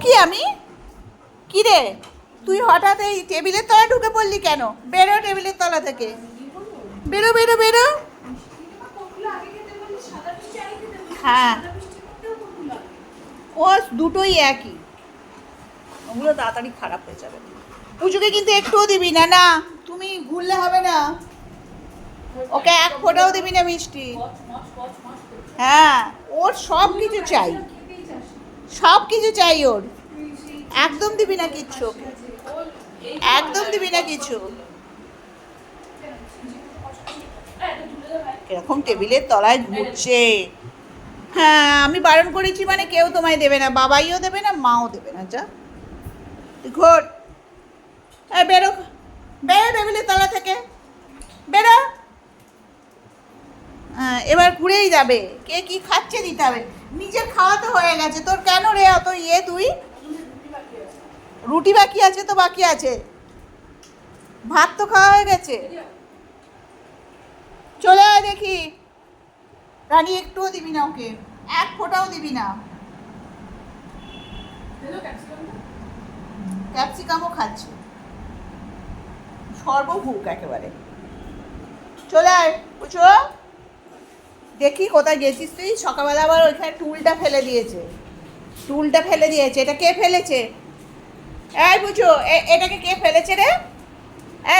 কি আমি? কি রে তুই হঠাৎ এই টেবিলের তলায় ঢুকে পড়লি কেন? বেরো টেবিলের তলা থেকে। বেরো বেরো বেরো। হ্যাঁ। ও, দুটোই একই। ওগুলো তাড়াতাড়ি খারাপ হয়ে যাবে। পুজোকে কিন্তু একটুও দিবি না না। তুমি ঘুরলে হবে না। ওকে এক ফোঁটাও দিবি না মিষ্টি। হ্যাঁ ওর সব কিছু চাই। সব কিছু চাই ওর। একদম দিবি না কিচ্ছু। একদম দিবি না কিছু। এরকম টেবিলের তলায় ঘুরছে। হ্যাঁ আমি বারণ করেছি মানে কেউ তোমায় দেবে না, বাবাইও দেবে না, মাও দেবে না, যা। ঘোর। বেরো বেরো টেবিলের তলা থেকে বেরো হ্যাঁ, এবার ঘুরেই যাবে। কে কি খাচ্ছে দিতে হবে। নিজের খাওয়া তো হয়ে গেছে। তোর কেন রে অত ইয়ে তুই? রুটি বাকি আছে তো বাকি আছে। ভাত তো খাওয়া হয়ে গেছে। চলে আয় দেখি। রানী, একটুও দিবি না ওকে। এক ফোঁটাও দিবি না। ক্যাপসিকামও খাচ্ছে। সর্বভুক একেবারে। চলে আয় বুঝো দেখি কোথায় গেছিস তুই? সকালবেলা আবার ওইখানে টুলটা ফেলে দিয়েছে। টুলটা ফেলে দিয়েছে। এটা কে ফেলেছে? এই বুঝো এটাকে কে ফেলেছে রে?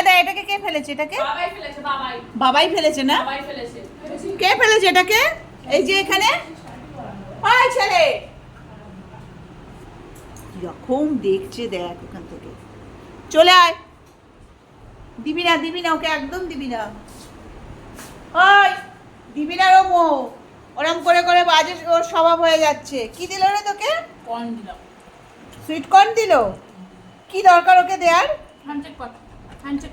দা এটাকে কে ফেলেছে? এটাকে? বাবাই ফেলেছে বাবাই। বাবাই ফেলেছে না? কে ফেলেছে এটাকে? এই যে এখানে? ওই ছেলে! কীরকম দেখছে দেখ ওখান থেকে। চলে আয়। দিবি না দিবি না ওকে একদম দিবি না। ওই! দিবি না রমো ওরম করে করে বাজে ওর স্বভাব হয়ে যাচ্ছে। কি দিল রে তোকে? কর্ন দিলাম। সুইট কর্ন দিল? কি দরকার ওকে দেয়ার? কর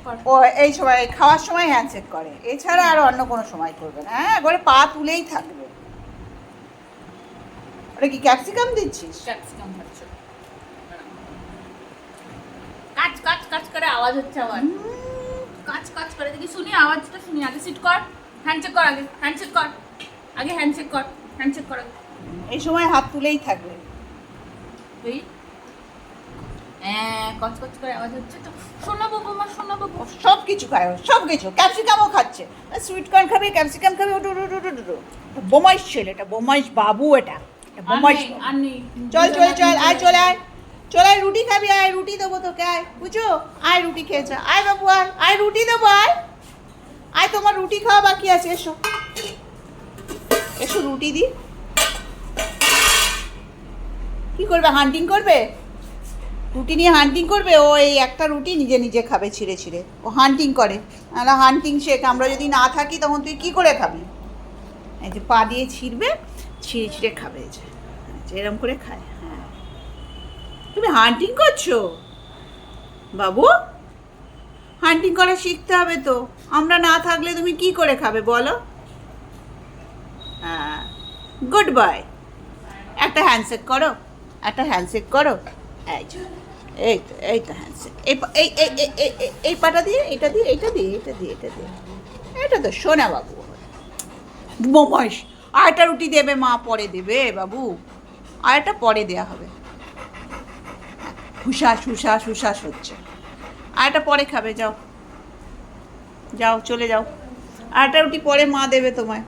কর। ও এই সময় খাওয়ার সময় হ্যান্ডশেক করে। এছাড়া আর অন্য কোনো সময় করবে না। হ্যাঁ একবারে পা তুলেই থাকবে। ওটা কি ক্যাপসিকাম দিচ্ছিস? ক্যাপসিকাম খাচ্ছ। কাজ কাজ কাজ করে আওয়াজ হচ্ছে আবার কাজ কাজ করে দেখি শুনি আওয়াজটা শুনি। আগে সিট কর হ্যান্ডশেক কর আগে হ্যান্ডশেক কর। আগে হ্যান্ডশেক কর হ্যান্ডশেক কর আগে। এই সময় হাত তুলেই থাকবে। তুই হ্যাঁ কচ কচ করে আওয়াজ হচ্ছে তো। শোনা বাবু শোনা বাবু। সব কিছু খায় সব কিছু। ক্যাপসিকামও খাচ্ছে। সুইট কর্ন খাবে ক্যাপসিকাম খাবে ওটু ওটু ওটু ওটু এটা বোমাইশ ছেলে এটা বোমাইশ বাবু এটা। বোমাইশ চল চল চল আয় চলে আয়। চলে আয় রুটি খাবি আয় রুটি দেবো তোকে আয়। বুঝো আয় রুটি খেয়েছে। আয় বাবু আয় আয় রুটি দেবো আয়। আয়, তোমার রুটি খাওয়া বাকি আছে, এসো। এসো রুটি দি। কি করবে হান্টিং করবে? রুটি নিয়ে হান্টিং করবে? ও এই একটা রুটি নিজে নিজে খাবে ছিঁড়ে ছিঁড়ে। ও হান্টিং করে। নাহলে হান্টিং শেখ। আমরা যদি না থাকি, তখন তুই কি করে খাবি? এই যে পা দিয়ে ছিঁড়বে, ছিঁড়ে ছিঁড়ে খাবে যে। এরম করে খায়। হ্যাঁ। তুমি হান্টিং করছ? বাবু? হান্টিং করা শিখতে হবে তো। আমরা না থাকলে তুমি কি করে খাবে বলো? হ্যাঁ গুড বাই একটা হ্যান্ডশেক করো, একটা হ্যান্ডশেক করো। এই তো এই তো হ্যান্ডশেক এই এই পাটা দিয়ে, এটা দিয়ে এটা দিয়ে এটা দিয়ে এটা দিয়ে। এটা তো সোনা বাবু। মোমস আরেকটা রুটি দেবে মা, পরে দেবে বাবু। আরেকটা পরে দেয়া হবে। হুশাস হুশাস হুশাস হচ্ছে। আরেকটা পরে খাবে যাও। যাও চলে যাও। আরেকটা রুটি পরে মা দেবে তোমায়।